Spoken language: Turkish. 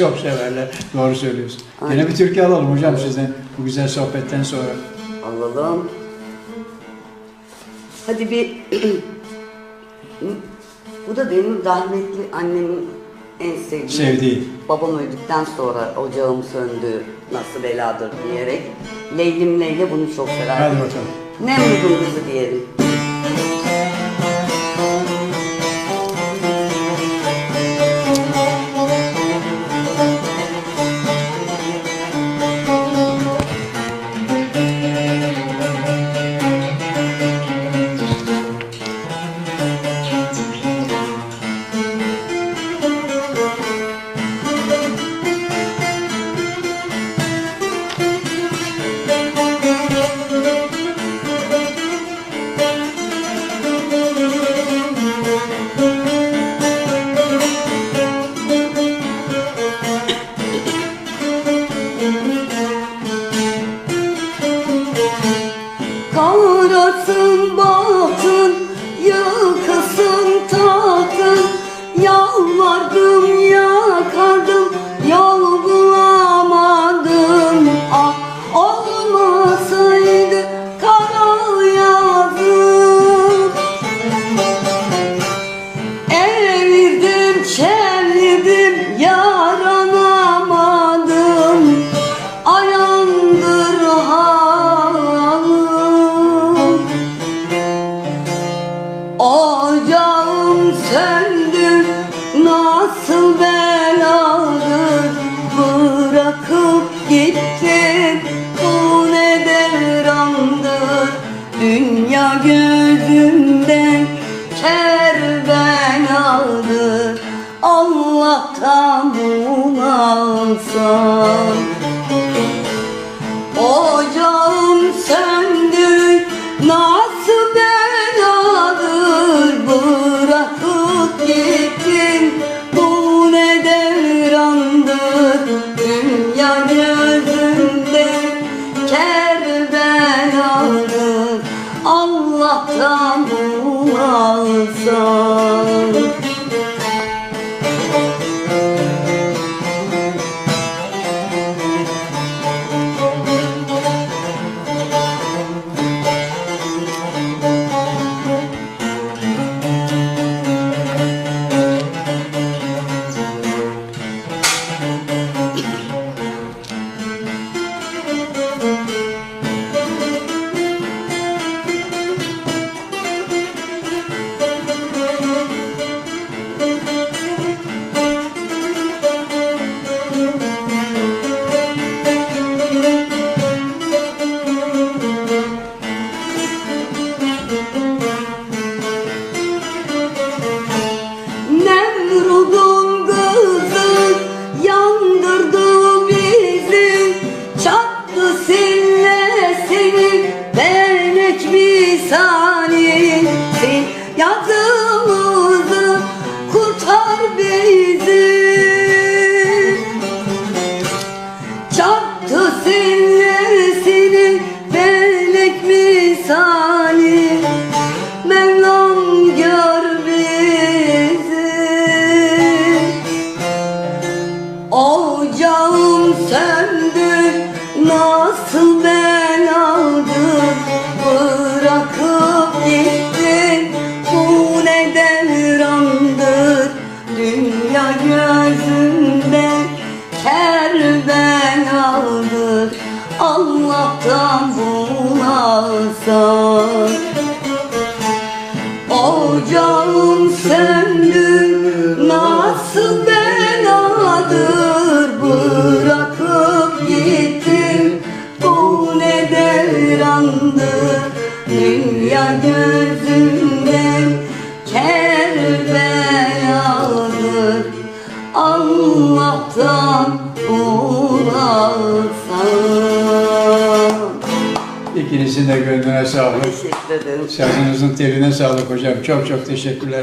çok severler. Doğru söylüyorsun. Yine bir türkü alalım hocam sizden bu güzel sohbetten sonra. Alalım. Hadi bir... Bu da benim rahmetli annemin en sevdiği. Sevdiği. Babam öldükten sonra ocağım söndü nasıl beladır diyerek. Leylim Leyle bunu çok sever. Hadi bakalım. Ne uygun kızı diyelim. Allah'tan bulalsam yazımızı kurtar bizi. Çattı sillesini belek misali. Mevlam gör bizi. Ocağım söndü nasıl beladır bulalsan Ocağım söndü nasıl beladır Bırakıp gittim bu ne devrandır? Dünya gözümden kerbenadır. Allah'tan bulalsan İkinizin de gönlüne sağlık. Teşekkür ederim. Sazınızın teline sağlık hocam. Çok çok teşekkürler.